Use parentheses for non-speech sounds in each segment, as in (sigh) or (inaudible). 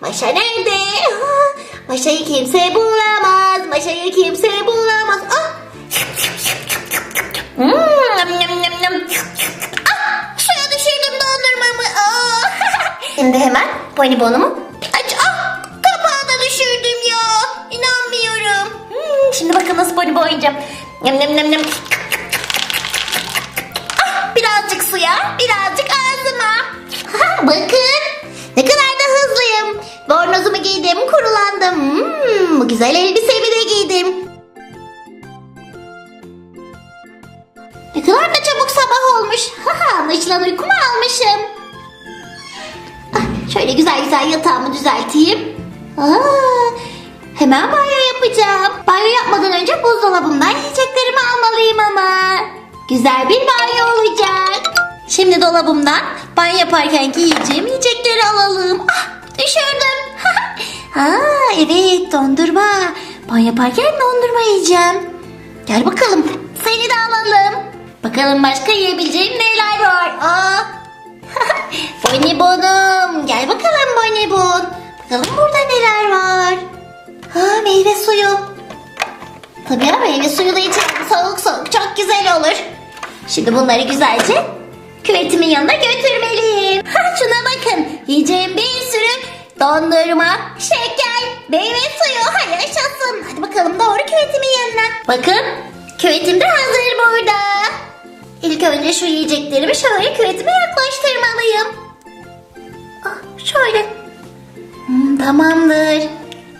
Maşa nerede? Maşa'yı (laughs) kimse bulamaz. Maşa'yı kimse bulamaz. Ah! Hmm, nam, nam, nam, nam. Ah, suya düşürdüm dondurmamı. Ah! (laughs) Şimdi hemen ponibonumu aç. Ah, kapağı da düşürdüm ya. İnanmıyorum. Hmm, şimdi bakın nasıl ponibo oynayacağım. Nem nem nem nem. Ah, birazcık suya, birazcık ağzıma. (laughs) Bakın ne kadar da. Bornozumu giydim, kurulandım. Hmm, bu güzel elbisemi de giydim. Ne kadar da çabuk sabah olmuş. Haha, Anlaşılan uykumu almışım. Ah, şöyle güzel güzel yatağımı düzelteyim. Aa, hemen banyo yapacağım. Banyo yapmadan önce buzdolabımdan yiyeceklerimi almalıyım ama. Güzel bir banyo olacak. Şimdi dolabımdan banyo yaparken yiyeceğim yiyecekleri alalım. Ah, düşürdüm. (laughs) Aa, evet dondurma. Banyo yaparken dondurma yiyeceğim. Gel bakalım. Seni de alalım. Bakalım başka yiyebileceğim neler var. Aa. (laughs) Bonibonum. Gel bakalım Bonibon. Bakalım burada neler var. Ha meyve suyu. Tabii ya meyve suyu da içelim. Soğuk soğuk çok güzel olur. Şimdi bunları güzelce küvetimin yanına götürmeliyim. (laughs) Ha şuna bakın. Yiyeceğim bir sürü dondurma, şeker, meyve suyu. Hay yaşasın. Hadi bakalım doğru küvetimin yanına. Bakın küvetim de hazır burada. İlk önce şu yiyeceklerimi şöyle küvetime yaklaştırmalıyım. Ah, şöyle. Hmm, tamamdır.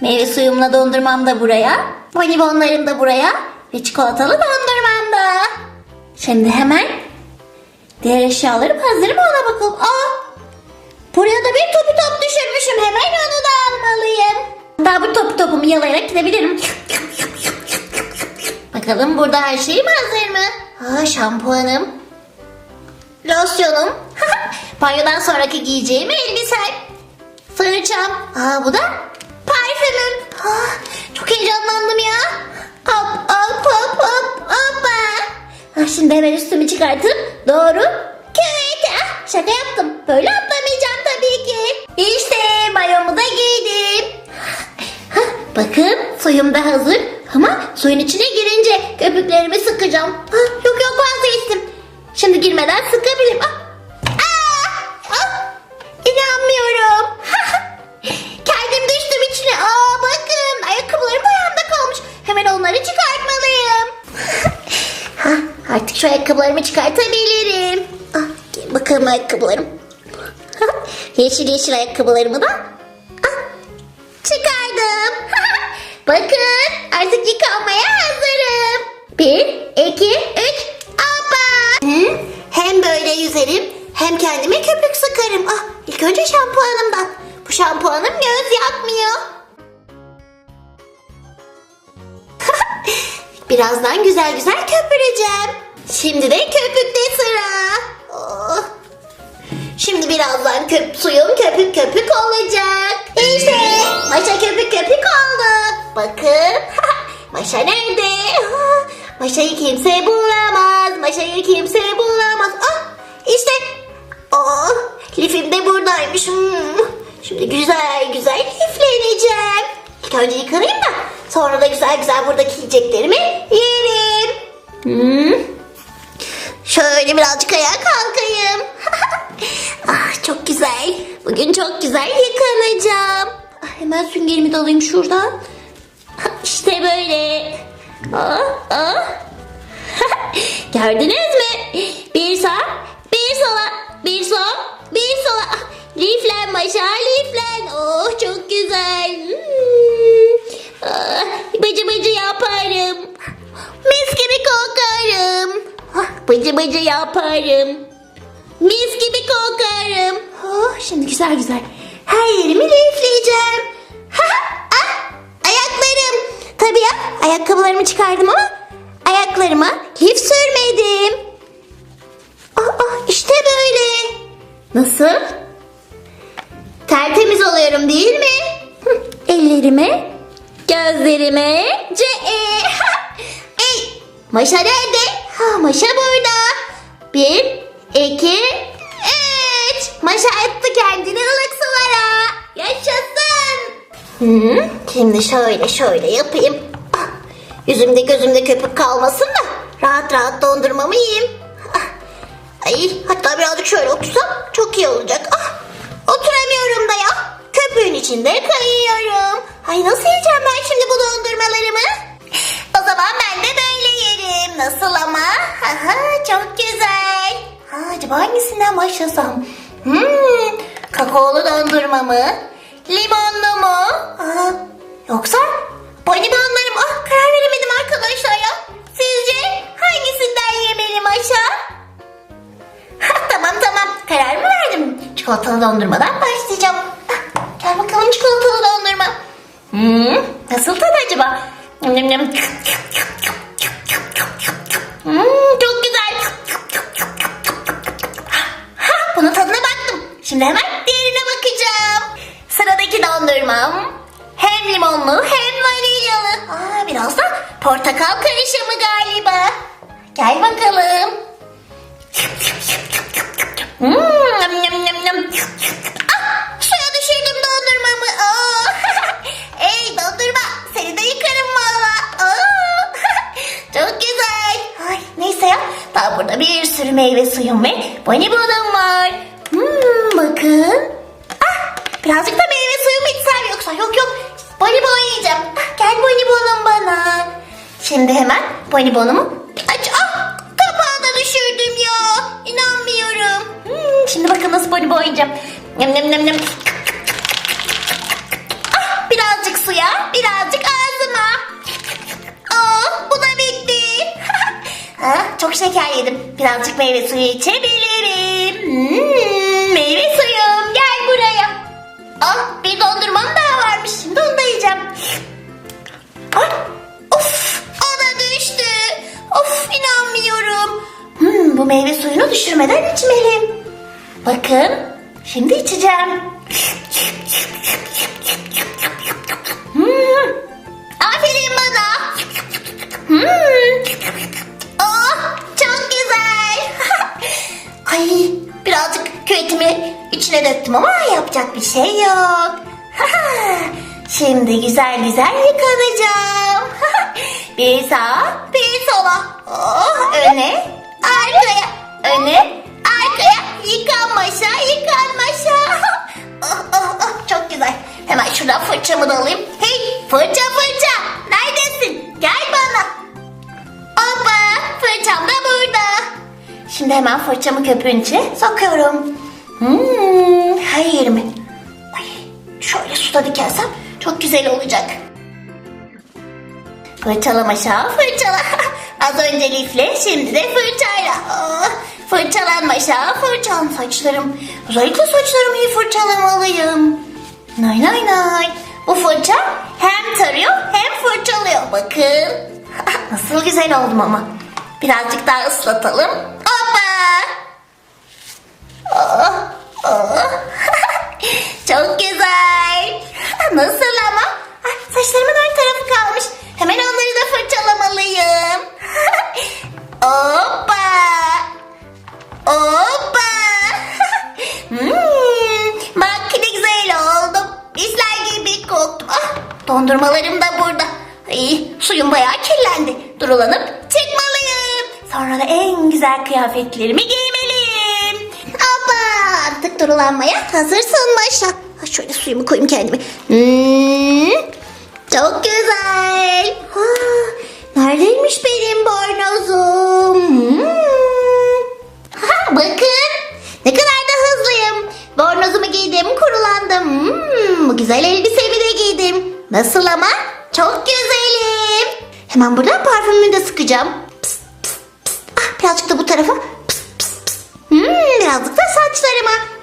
Meyve suyumla dondurmam da buraya. Bonibonlarım da buraya. Ve çikolatalı dondurmam da. Şimdi hemen diğer eşyalarım hazır mı ona bakalım. Aa, buraya da bir topu top düşürmüşüm. Hemen onu da almalıyım. Daha bu topu topumu yalayarak gidebilirim. Bakalım burada her şeyim hazır mı? Aa, şampuanım. Losyonum. (laughs) Banyodan sonraki giyeceğim elbisem. Fırçam. Aa bu da parfümüm. Ah, çok heyecanlandım ya. Hop hop hop hop hoppa. Ah, şimdi hemen üstümü çıkartıp doğru küvete. Ah, şaka yaptım. Böyle atlamayacağım tabii ki. İşte mayomu da giydim. Hah, bakın suyum da hazır. Ama suyun içine girince köpüklerimi sıkacağım. Ah, yok yok vazgeçtim. Şimdi girmeden sıkabilirim. Ah, ah, artık şu ayakkabılarımı çıkartabilirim. Ah, giy bakalım ayakkabılarım. yeşil yeşil ayakkabılarımı da ah, çıkardım. bakın artık yıkanmaya hazırım. Bir, iki, üç. Hı? Hem böyle yüzerim hem kendime köpük sıkarım. Ah, ilk önce şampuanımdan. Bu şampuanım göz yakmıyor. Birazdan güzel güzel köpüreceğim. Şimdi de köpükte sıra. Oh. Şimdi birazdan köp suyum köpük köpük olacak. İşte maşa köpük köpük oldu. Bakın. (laughs) Maşa nerede? (laughs) Maşa'yı kimse bulamaz. Maşa'yı kimse bulamaz. Ah işte. Oh, lifim de buradaymış. Hmm. Şimdi güzel güzel lifleneceğim. İlk önce yıkanayım da sonra da güzel güzel buradaki yiyeceklerimi yerim. Hmm. Şöyle birazcık ayağa kalkayım. (laughs) ah çok güzel. Bugün çok güzel yıkanacağım. Ah, hemen süngerimi de alayım şuradan. (laughs) işte böyle. Ah, ah. (laughs) Gördünüz mü? Bir sağ, bir sola, bir sol, bir sola. Ah, Liflen maşa, liflen. Oh çok güzel. Hmm. Ah, bıcı bıcı yaparım. Mis gibi kokarım. Ah, bıcı bıcı yaparım. Mis gibi kokarım. Oh, şimdi güzel güzel. Her yerimi lifleyeceğim. ah, ayaklarım. Tabii ya ayakkabılarımı çıkardım ama ayaklarıma lif sürmedim. Aa, işte böyle. Nasıl? Tertemiz oluyorum değil mi? Ellerime, gözlerime, ce e. Ey, Maşa nerede? Maşa burada. Bir, iki, üç. Maşa attı kendini ılık sulara. Yaşasın. Hmm, şimdi şöyle şöyle yapayım. Ah, yüzümde gözümde köpük kalmasın da rahat rahat dondurmamı yiyeyim. Ah, ay, hatta birazcık şöyle otursam çok iyi olacak. Ah, oturamıyorum da ya. Köpüğün içinde kayıyorum. Ay nasıl yiyeceğim ben şimdi bu dondurmalarımı? O zaman ben de böyle yerim. Nasıl ama? Çok güzel. Ha, acaba hangisinden başlasam? Hmm, kakaolu dondurma mı? Limonlu mu? Aa, yoksa bonibonları mı? Ah, karar veremedim arkadaşlar ya. Sizce hangisinden yemeliyim aşağı? Ha, tamam tamam karar mı verdim? Çikolatalı dondurmadan başlayacağım. Ah, gel bakalım çikolatalı dondurma. Hmm, nasıl tadı acaba? Hmm, çok güzel. Ha, bunun tadına baktım. Şimdi hemen diğerine bakacağım. Sıradaki dondurmam hem limonlu hem vanilyalı. Aa, biraz da portakal karışımı galiba. Gel bakalım. Hmm, nem nem nem nem. Ah, suya düşürdüm dondurmamı. Aa. Meyve suyum ve bonibonum var. Hmm, bakın. Ah, birazcık da meyve suyu mu içsem yoksa yok yok. Bonibon yiyeceğim. Ah, gel bonibonum bana. Şimdi hemen bonibonumu aç. Ah, kapağı da düşürdüm ya. İnanmıyorum. Hmm, şimdi bakın nasıl bonibon yiyeceğim. Nem nem nem nem. Ah, birazcık suya, birazcık ağzıma. Ha, çok şeker yedim. Birazcık meyve suyu içebilirim. Hmm, meyve suyum gel buraya. Ah, bir dondurmam daha varmış. Şimdi onu da yiyeceğim. Of, o da düştü. Of, inanmıyorum. Hmm, bu meyve suyunu düşürmeden içmeliyim. Bakın, şimdi içeceğim. Şimdi güzel güzel yıkanacağım. (laughs) bir sağa, bir sola. Oh, öne, arkaya, öne, arkaya. Yıkanmaşa, yıkanmaşa. oh, oh, oh, çok güzel. Hemen şuradan fırçamı da alayım. Hey, fırça fırça. Neredesin? Gel bana. Hoppa fırçam da burada. Şimdi hemen fırçamı köpüğün içine sokuyorum. Hmm, hayır mı? Ay, şöyle suda dikersem çok güzel olacak. Fırçalama şah fırçala. (laughs) Az önce lifle şimdi de fırçayla. Oh, fırçalanma şah fırçalan saçlarım. Özellikle saçlarımı iyi fırçalamalıyım. Nay nay nay. Bu fırça hem tarıyor hem fırçalıyor. Bakın. (laughs) Nasıl güzel oldum ama. Birazcık daha ıslatalım. Hoppa. Oh, oh. (laughs) Çok güzel. Nasıl dondurmalarım da burada. Ay, suyum bayağı kirlendi. Durulanıp çıkmalıyım. Sonra da en güzel kıyafetlerimi giymeliyim. Abla artık durulanmaya hazırsın Maşa. Şöyle suyumu koyayım kendime. Hmm, çok güzel. Ha, neredeymiş benim bornozum? Hmm. Ha, bakın ne kadar da hızlıyım. Bornozumu giydim, kurulandım. Hmm, bu güzel giydim. Nasıl ama? Çok güzelim. Hemen buradan parfümümü de sıkacağım. Pıs, pıs, pıs. Ah, birazcık da bu tarafa. Pıs, pıs, pıs, pıs. Hmm, birazcık da saçlarıma.